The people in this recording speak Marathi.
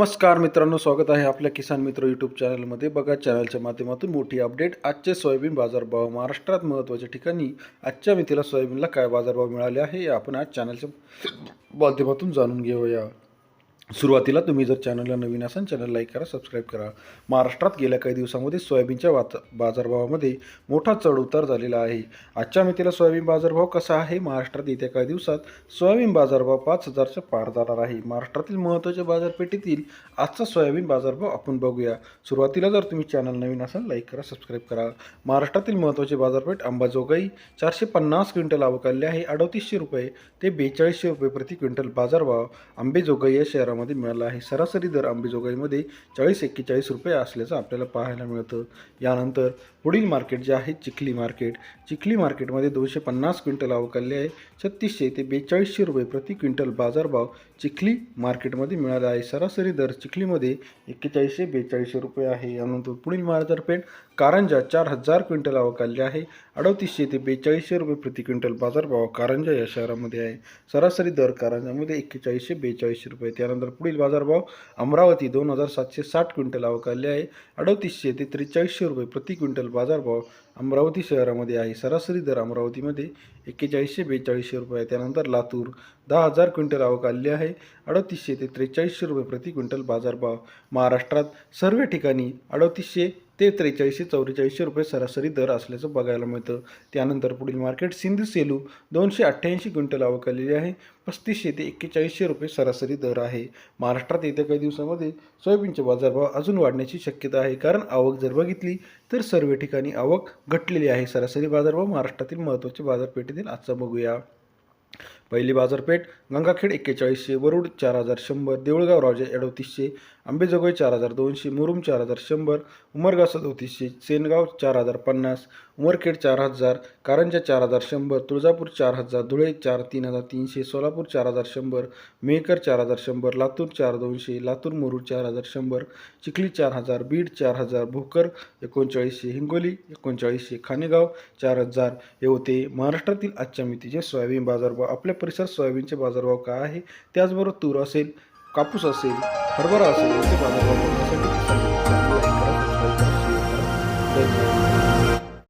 नमस्कार मित्रांनो स्वागत आहे आपल्या किसान मित्र यूट्यूब चॅनलमध्ये. बघा चॅनलच्या माध्यमातून मोठी अपडेट आजचे सोयाबीन बाजारभाव महाराष्ट्रात महत्त्वाच्या ठिकाणी. आजच्या मितीला सोयाबीनला काय बाजारभाव मिळाले आहे हे आपण आज चॅनलच्या माध्यमातून जाणून घेऊया. सुरुवातीला तुम्ही जर चॅनलला नवीन असाल चॅनल लाईक करा सबस्क्राईब करा. महाराष्ट्रात गेल्या काही दिवसांमध्ये सोयाबीनच्या वात बाजारभावामध्ये मोठा चढउतार झालेला आहे. आजच्या मितीला सोयाबीन बाजारभाव कसा आहे? महाराष्ट्रात येत्या काही दिवसात सोयाबीन बाजारभाव पाच हजारच्या पार जाणार आहे. महाराष्ट्रातील महत्त्वाच्या बाजारपेठेतील आजचा सोयाबीन बाजारभाव आपण बघूया. सुरुवातीला जर तुम्ही चॅनल नवीन असाल लाईक करा सबस्क्राईब करा. महाराष्ट्रातील महत्त्वाची बाजारपेठ अंबाजोगाई चारशे पन्नास क्विंटल आवक आले आहे. अडतीसशे रुपये ते बेचाळीसशे रुपये प्रति क्विंटल बाजारभाव. आंबेजोगाई या शहरामध्ये मिळाला आहे. सरासरी दर अंबेजोगाईमध्ये चाळीस एक्केचाळीस रुपये असल्याचं आपल्याला पाहायला मिळतं. यानंतर पुढील मार्केट जे आहे चिखली मार्केट. चिखली मार्केटमध्ये दोनशे पन्नास क्विंटल आवक आहे. छत्तीसशे ते बेचाळीसशे रुपये प्रति क्विंटल बाजारभाव चिखली मार्केटमध्ये मिळाला आहे. सरासरी दर चिखलीमध्ये एक्केचाळीसशे बेचाळीसशे रुपये आहे. यानंतर पुढील बाजारपेठ कारंजा चार हजार क्विंटल आवक आहे. अडतीसशे ते बेचाळीसशे रुपये प्रति क्विंटल बाजारभाव कारंजा या शहरामध्ये आहे. सरासरी दर कारंजामध्ये एक्केचाळीसशे बेचाळीसशे रुपये. त्यानंतर पुढील बाजारभाव अमरावती दोन हजार सातशे साठ क्विंटल आवक आहे. अडतीसशे ते त्रेचाळीसशे रुपये प्रति क्विंटल बाजारभाव अमरावती शहरामध्ये आहे. सरासरी दर अमरावतीमध्ये एक्केचाळीसशे बेचाळीसशे रुपये आहे. त्यानंतर लातूर दहा हजार क्विंटल आवक आलेली आहे. अडतीसशे ते त्रेचाळीसशे रुपये प्रति क्विंटल बाजारभाव. महाराष्ट्रात सर्व ठिकाणी अडतीसशे ते त्रेचाळीसशे चौवेचाळीसशे रुपये सरासरी दर असल्याचं बघायला मिळतं. त्यानंतर पुढील मार्केट सिंध सेलू दोनशे अठ्ठ्याऐंशी क्विंटल आवक आलेली आहे. पस्तीसशे ते एक्केचाळीसशे रुपये सरासरी दर आहे. महाराष्ट्रात येत्या काही दिवसामध्ये सोयाबीनचे बाजारभाव अजून वाढण्याची शक्यता आहे. कारण आवक जर बघितली तर सर्व ठिकाणी आवक घटलेली आहे. सरासरी बाजारभाव महाराष्ट्रातील महत्त्वाचे बाजारपेठेतील आजचा बघूया. पहिली बाजारपेठ गंगाखेड एक्केचाळीसशे वरुड चार हजार शंभर देऊळगाव राजे अडोतीसशे आंबेजोगाई चार हजार दोनशे मुरुम चार हजार शंभर उमरगाव सदोतीसशे सेनगाव चार हजार पन्नास उमरखेड चार हजार कारंजा चार हजार शंभर तुळजापूर चार हजार धुळे चार तीन हजार तीनशे सोलापूर चार हजार शंभर मेहकर चार हजार शंभर लातूर चार दोनशे लातूर मुरुड चार हजार शंभर चिखली चार हजार बीड चार हजार भोकर एकोणचाळीसशे हिंगोली एकोणचाळीसशे खानेगाव चार हजार हे होते महाराष्ट्रातील आजच्या मितीचे सोयाबीन बाजारभाव आपल्या परिसरात सोयाबीनचे बाजारभाव काय आहे? त्याचबरोबर तूर असेल कापूस असेल हरभरा असेल याचे बाजारभाव